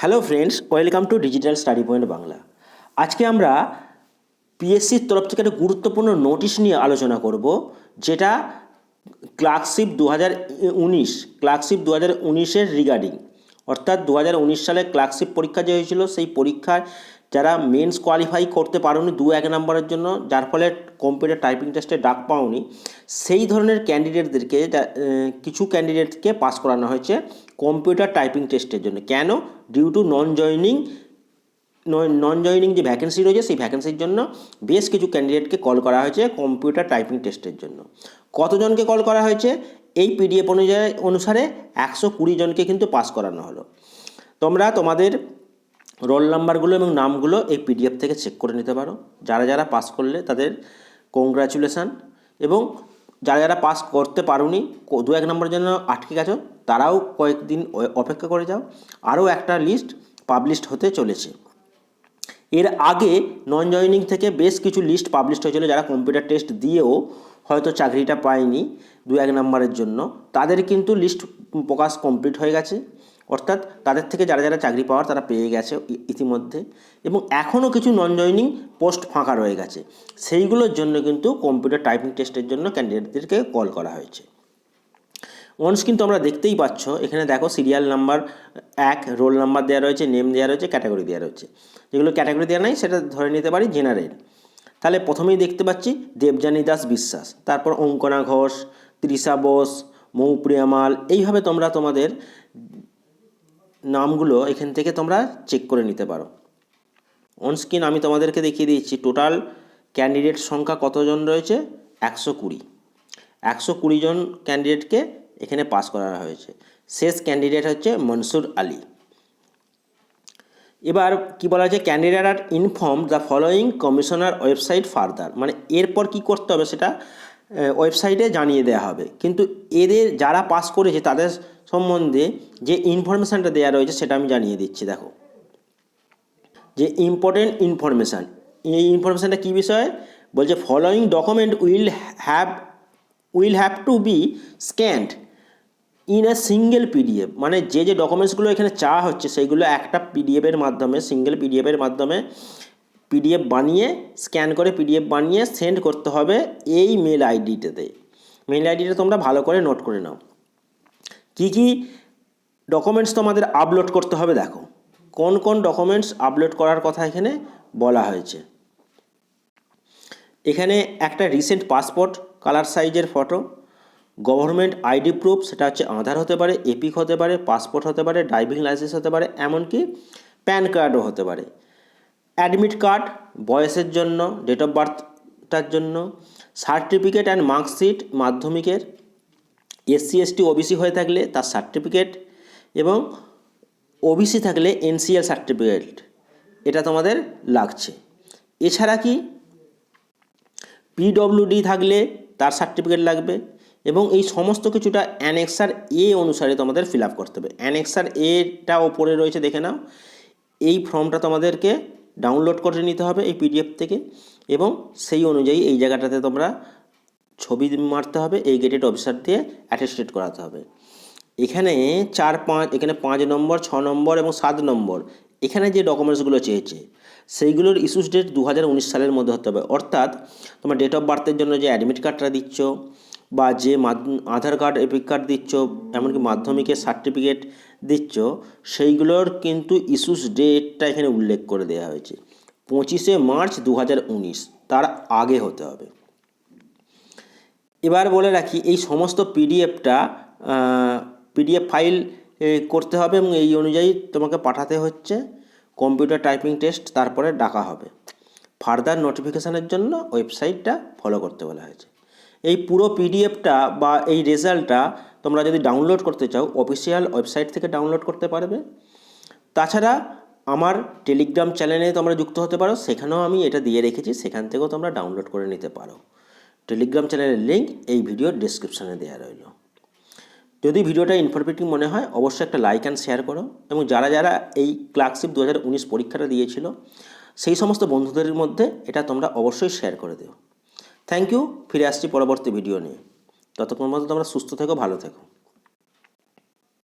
Hello friends, welcome to digital study point Bangla. আজকে আমরা পিএসসির তরফ থেকে একটা গুরুত্বপূর্ণ নোটিশ নিয়ে আলোচনা করব, যেটা ক্লার্কশিপ দু হাজার উনিশ, ক্লার্কশিপ দু হাজার উনিশের রিগার্ডিং অর্থাৎ দু হাজার উনিশ সালে ক্লার্কশিপ পরীক্ষা যে হয়েছিল, সেই পরীক্ষায় যারা মেন্স কোয়ালিফাই করতে পারোনি দু এক নম্বরের জন্য, যার ফলে কম্পিউটার টাইপিং টেস্টে ডাক পাওনি, সেই ধরনের ক্যান্ডিডেটদেরকে কিছু ক্যান্ডিডেটকে পাস করানো হয়েছে কম্পিউটার টাইপিং টেস্টের জন্য। কেন? Due to non joining non joining যে ভ্যাকেন্সি রয়েছে, সেই ভ্যাকেন্সির জন্য বেশ কিছু ক্যান্ডিডেটকে কল করা হয়েছে কম্পিউটার টাইপিং টেস্টের জন্য। কতজনকে কল করা হয়েছে? এই পিডিএফ অনুযায়ী, অনুসারে একশো কুড়ি জনকে কিন্তু পাস করানো হলো। তোমরা তোমাদের রোল নাম্বারগুলো এবং নামগুলো এই পিডিএফ থেকে চেক করে নিতে পারো। যারা যারা পাস করলে তাদের কংগ্রাচুলেশান এবং যারা যারা পাস করতে পারোনি দু এক নম্বরের জন্য আটকে গেছো, তারাও কয়েকদিন অপেক্ষা করে যাও। আরও একটা লিস্ট পাবলিশড হতে চলেছে। এর আগে নন জয়নিং থেকে বেশ কিছু লিস্ট পাবলিশড হয়েছিল যারা কম্পিউটার টেস্ট দিয়েও হয়তো চাকরিটা পায়নি দু এক নম্বরের জন্য। তাদের কিন্তু লিস্ট প্রকাশ কমপ্লিট হয়ে গেছে। অর্থাৎ তাদের থেকে যারা যারা চাকরি পাওয়ার তারা পেয়ে গেছে ইতিমধ্যে। এবং এখনও কিছু নন জয়নিং পোস্ট ফাঁকা রয়ে গেছে। সেইগুলোর জন্য কিন্তু কম্পিউটার টাইপিং টেস্টের জন্য ক্যান্ডিডেটদেরকে কল করা হয়েছে। ওয়ান্স কিন্তু আমরা দেখতেই পাচ্ছ, এখানে দেখো সিরিয়াল নাম্বার এক রোল নাম্বার দেওয়া রয়েছে নেম দেওয়া রয়েছে ক্যাটাগরি দেওয়া রয়েছে। যেগুলো ক্যাটাগরি দেওয়া নাই, সেটা ধরে নিতে পারি জেনারেল তাহলে প্রথমেই দেখতে পাচ্ছি দেবযানী দাস বিশ্বাস তারপর অঙ্কনা ঘোষ, তৃষা বোস মৌপ্রিয়ামাল এইভাবে তোমরা তোমাদের নামগুলো এখান থেকে তোমরা চেক করে নিতে পারো। অন স্ক্রিন আমি তোমাদেরকে দেখিয়ে দিচ্ছি টোটাল ক্যান্ডিডেট সংখ্যা কতজন রয়েছে? একশো কুড়ি। একশো কুড়ি জন ক্যান্ডিডেটকে এখানে পাস করা হয়েছে। শেষ ক্যান্ডিডেট হচ্ছে মনসুর আলী। এবার কি বলা হয়েছে? Candidate R inform the following commissioner website further মানে এরপর কি করতে হবে সেটা ওয়েবসাইটে জানিয়ে দেওয়া হবে। কিন্তু এদের যারা পাস করেছে, তাদের সম্বন্ধে যে ইনফরমেশানটা দেওয়া রয়েছে, সেটা আমি জানিয়ে দিচ্ছি, দেখো। যে ইম্পর্টেন্ট ইনফরমেশান এই ইনফরমেশানটা কী বিষয়? বলছে following document will have will have to be scanned in a single PDF মানে যে যে ডকুমেন্টসগুলো এখানে চাওয়া হচ্ছে সেইগুলো একটা পিডিএফের মাধ্যমে সিঙ্গেল পিডিএফের মাধ্যমে পিডিএফ বানিয়ে স্ক্যান করে পিডিএফ বানিয়ে সেন্ড করতে হবে এই মেল আইডিটাতে মেল আইডিটা তোমরা ভালো করে নোট করে নাও। কী কী ডকুমেন্টস তোমাদের আপলোড করতে হবে দেখো। কোন কোন ডকুমেন্টস আপলোড করার কথা এখানে বলা হয়েছে। এখানে একটা রিসেন্ট পাসপোর্ট কালার সাইজের ফটো গভর্নমেন্ট আইডি প্রুফ সেটা হচ্ছে আধার হতে পারে এপিক হতে পারে পাসপোর্ট হতে পারে ড্রাইভিং লাইসেন্স হতে পারে, এমনকি প্যান কার্ডও হতে পারে। অ্যাডমিট কার্ড বয়সের জন্য ডেট অফ বার্থটার জন্য সার্টিফিকেট অ্যান্ড মার্কশিট মাধ্যমিকের এসসি এসটি ওবিসি হয়ে থাকলে তার সার্টিফিকেট এবং ওবিসি থাকলে এনসিএল সার্টিফিকেট এটা তোমাদের লাগছে। এছাড়া কি? পিডব্লিউডি থাকলে তার সার্টিফিকেট লাগবে এবং এই সমস্ত কিছুটা অ্যানেক্সার এ অনুসারে তোমাদের ফিল আপ করতে হবে। অ্যানেক্সার এটা ওপরে রয়েছে, দেখে নাও। এই ফর্মটা তোমাদেরকে ডাউনলোড করে নিতে হবে এই পিডিএফ থেকে এবং সেই অনুযায়ী এই জায়গাটাতে তোমরা ছবি মারতে হবে, এই গেটেড অফিসার দিয়ে অ্যাটেস্টেড করাতে হবে। এখানে চার পাঁচ, এখানে পাঁচ নম্বর, ছ নম্বর এবং সাত নম্বর, এখানে যে ডকুমেন্টসগুলো চেয়েছে, সেইগুলোর ইস্যুস ডেট দু হাজার উনিশ সালের মধ্যে হতে হবে। অর্থাৎ তোমার ডেট অফ বার্থের জন্য যে অ্যাডমিট কার্ডটা দিচ্ছ বা যে আধার কার্ড এপিক কার্ড দিচ্ছ, এমনকি মাধ্যমিকের সার্টিফিকেট দিচ্ছ, সেইগুলোর কিন্তু ইস্যুস ডেটটা এখানে উল্লেখ করে দেওয়া হয়েছে। পঁচিশে মার্চ দু হাজার উনিশ, তার আগে হতে হবে। এবার বলে রাখি, এই সমস্ত পিডিএফটা পিডিএফ ফাইল করতে হবে এবং এই অনুযায়ী তোমাকে পাঠাতে হচ্ছে। কম্পিউটার টাইপিং টেস্ট তারপরে ডাকা হবে। ফার্দার নোটিফিকেশানের জন্য ওয়েবসাইটটা ফলো করতে বলা হয়েছে। এই পুরো পিডিএফটা বা এই রেজাল্টটা তোমরা যদি ডাউনলোড করতে চাও অফিসিয়াল ওয়েবসাইট থেকে ডাউনলোড করতে পারবে। তাছাড়া আমার টেলিগ্রাম চ্যানেলে তোমরা যুক্ত হতে পারো, সেখানেও আমি এটা দিয়ে রেখেছি, সেখান থেকেও তোমরা ডাউনলোড করে নিতে পারো। টেলিগ্রাম চ্যানেলের লিঙ্ক এই ভিডিওর ডিসক্রিপশানে দেওয়া রইল। যদি ভিডিওটা ইনফরমেটিভ মনে হয়, অবশ্যই একটা লাইক অ্যান্ড শেয়ার করো এবং যারা যারা এই ক্লার্কশিপ দু হাজার উনিশ পরীক্ষাটা দিয়েছিল, সেই সমস্ত বন্ধুদের মধ্যে এটা তোমরা অবশ্যই শেয়ার করে দিও। থ্যাংক ইউ ফিরে আসছি পরবর্তী ভিডিও নিয়ে। ততক্ষণ পর্যন্ত তোমরা সুস্থ থেকো ভালো থেকো।